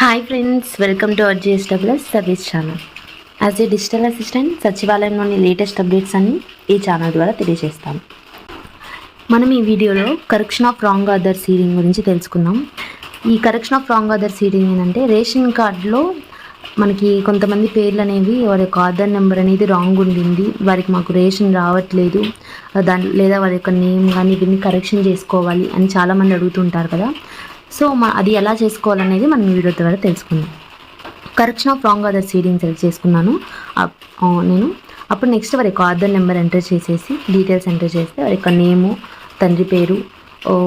Hi friends welcome to our GSWS service channel as a digital assistant సచివాలయంలోని latest updates అన్ని ఈ channel ద్వారా తెలియజేస్తాం. మనం ఈ వీడియోలో correction of wrong Aadhaar seeding గురించి తెలుసుకుందాం. ఈ correction of wrong Aadhaar seeding ఏంటంటే రేషన్ కార్డులో మనకి కొంతమంది పేర్లు అనేవి వారి యొక్క ఆధార్ నెంబర్ అనేది రాంగ్ ఉండింది. వారికి మాకు రేషన్ రావట్లేదు. దాని లేదా వారి యొక్క నేమ్ కానీ ఇవన్నీ కరెక్షన్ చేసుకోవాలి అని చాలామంది అడుగుతుంటారు కదా. సో మా అది ఎలా చేసుకోవాలనేది మనం ఈ వీడియో ద్వారా తెలుసుకుందాం. Correction of wrong Aadhaar seeding select చేసుకున్నాను. నేను అప్పుడు నెక్స్ట్ వారి యొక్క ఆధార్ నెంబర్ ఎంటర్ చేసేసి డీటెయిల్స్ ఎంటర్ చేస్తే వారి యొక్క నేము తండ్రి పేరు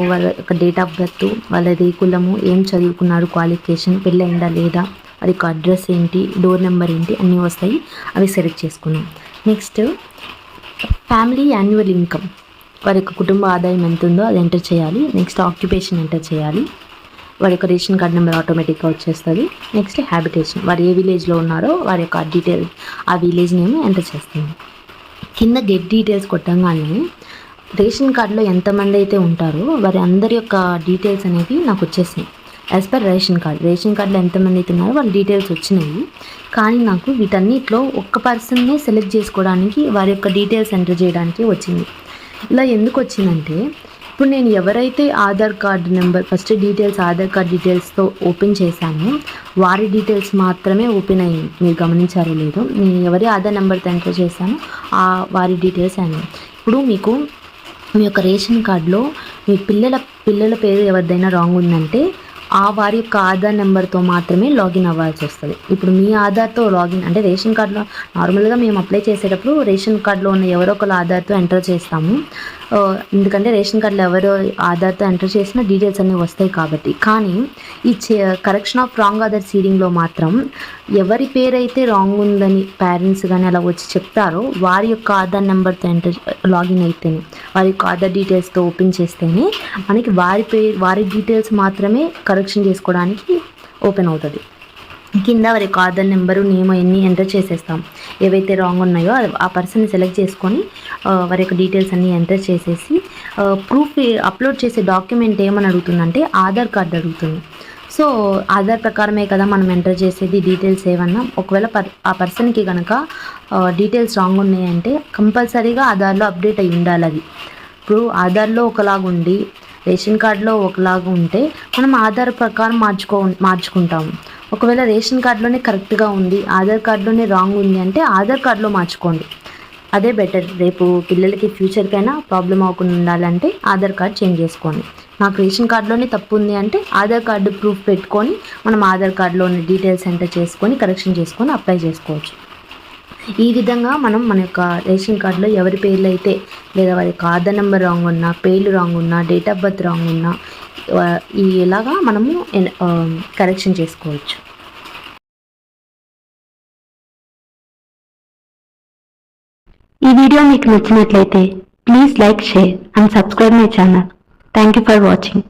వాళ్ళ యొక్క డేట్ ఆఫ్ బర్త్ వాళ్ళది కులము ఏం చదువుకున్నారు క్వాలిఫికేషన్ పెళ్ళయిందా లేదా వారి యొక్క అడ్రస్ ఏంటి డోర్ నెంబర్ ఏంటి అన్నీ వస్తాయి. అవి సెలెక్ట్ చేసుకున్నాం. Next family annual income. వారి యొక్క కుటుంబ ఆదాయం ఎంత ఉందో అది ఎంటర్ చేయాలి. నెక్స్ట్ ఆక్యుపేషన్ ఎంటర్ చేయాలి. వారి యొక్క రేషన్ కార్డ్ నెంబర్ ఆటోమేటిక్గా వచ్చేస్తుంది. నెక్స్ట్ హ్యాబిటేషన్ వారు ఏ విలేజ్లో ఉన్నారో వారి యొక్క డీటెయిల్ ఆ విలేజ్ నేమ్ ఎంటర్ చేస్తుంది. కింద గెట్ డీటెయిల్స్ కొట్టంగానే రేషన్ కార్డులో ఎంతమంది అయితే ఉంటారో వారి అందరి యొక్క డీటెయిల్స్ అనేవి నాకు వచ్చేసినాయి. As per ration card. Ration కార్డులో ఎంతమంది అయితే ఉన్నారో వాళ్ళ డీటెయిల్స్ వచ్చినాయి. కానీ నాకు వీటన్నిటిలో ఒక్క పర్సన్నే సెలెక్ట్ చేసుకోవడానికి వారి యొక్క డీటెయిల్స్ ఎంటర్ చేయడానికి వచ్చింది. ఇలా ఎందుకు వచ్చిందంటే ఇప్పుడు నేను ఎవరైతే Aadhaar card number first details Aadhaar card డీటెయిల్స్తో open చేశానో వారి డీటెయిల్స్ మాత్రమే ఓపెన్ అయ్యి మీరు గమనించారో లేదో నేను ఎవరి ఆధార్ నెంబర్తో ఎంటర్ చేశానో ఆ వారి డీటెయిల్స్ అయినా ఇప్పుడు మీకు మీ యొక్క రేషన్ కార్డులో మీ పిల్లల పిల్లల పేరు ఎవరిదైనా రాంగ్ ఉందంటే ఆ వారి యొక్క ఆధార్ నెంబర్తో మాత్రమే లాగిన్ అవ్వాల్సి వస్తుంది. ఇప్పుడు మీ ఆధార్తో లాగిన్ అంటే రేషన్ కార్డులో నార్మల్గా మేము అప్లై చేసేటప్పుడు రేషన్ కార్డులో ఉన్న ఎవరో ఒకరు ఆధార్తో ఎంటర్ చేస్తాము. ఎందుకంటే రేషన్ కార్డులో ఎవరో ఆధార్తో ఎంటర్ చేసిన డీటెయిల్స్ అన్నీ వస్తాయి కాబట్టి. కానీ ఈ కరెక్షన్ ఆఫ్ రాంగ్ ఆధార్ సీడింగ్లో మాత్రం ఎవరి పేరైతే రాంగ్ ఉందని పేరెంట్స్ కానీ అలా వచ్చి చెప్తారో వారి యొక్క ఆధార్ నెంబర్తో ఎంటర్ లాగిన్ అయితేనే వారి యొక్క ఆధార్ డీటెయిల్స్తో ఓపెన్ చేస్తేనే మనకి వారి పేరు వారి డీటెయిల్స్ మాత్రమే కరెక్షన్ చేసుకోవడానికి ఓపెన్ అవుతుంది. కింద వారి యొక్క ఆధార్ నెంబరు నేమ్ అన్నీ ఎంటర్ చేసేస్తాం. ఏవైతే రాంగ్ ఉన్నాయో అది ఆ పర్సన్ సెలెక్ట్ చేసుకొని వారి యొక్క డీటెయిల్స్ అన్నీ ఎంటర్ చేసేసి ప్రూఫ్ అప్లోడ్ చేసే డాక్యుమెంట్ ఏమని అడుగుతుందంటే ఆధార్ కార్డు అడుగుతుంది. సో ఆధార్ ప్రకారమే కదా మనం ఎంటర్ చేసేది డీటెయిల్స్ ఏమన్నా? ఒకవేళ పర్ ఆ పర్సన్కి కనుక డీటెయిల్స్ రాంగ్ ఉన్నాయంటే కంపల్సరీగా ఆధార్లో అప్డేట్ అయి ఉండాలి అది. ఇప్పుడు ఆధార్లో ఒకలాగా ఉండి రేషన్ కార్డులో ఒకలాగా ఉంటే మనం ఆధార్ ప్రకారం మార్చుకో మార్చుకుంటాము. ఒకవేళ రేషన్ కార్డులోనే కరెక్ట్గా ఉంది ఆధార్ కార్డులోనే రాంగ్ ఉంది అంటే ఆధార్ కార్డులో మార్చుకోండి. అదే బెటర్ రేపు పిల్లలకి ఫ్యూచర్కైనా ప్రాబ్లం అవ్వకుండా ఉండాలంటే ఆధార్ కార్డ్ చేంజ్ చేసుకోండి. నాకు రేషన్ కార్డులోనే తప్పు ఉంది అంటే ఆధార్ కార్డు ప్రూఫ్ పెట్టుకొని మనం ఆధార్ కార్డులోని డీటెయిల్స్ ఎంటర్ చేసుకొని కరెక్షన్ చేసుకొని అప్లై చేసుకోవచ్చు. ఈ విధంగా మనం మన యొక్క రేషన్ కార్డులో ఎవరి పేర్లు అయితే లేదా వారి యొక్క ఆధార్ నెంబర్ రాంగ్ ఉన్నా పేర్లు రాంగ్ ఉన్నా డేట్ ఆఫ్ బర్త్ రాంగ్ ఉన్నా ఇలాగా మనము ఎన్- కరెక్షన్ చేసుకోవచ్చు. ఈ వీడియో మీకు నచ్చినట్లయితే please like share and subscribe my channel thank you for watching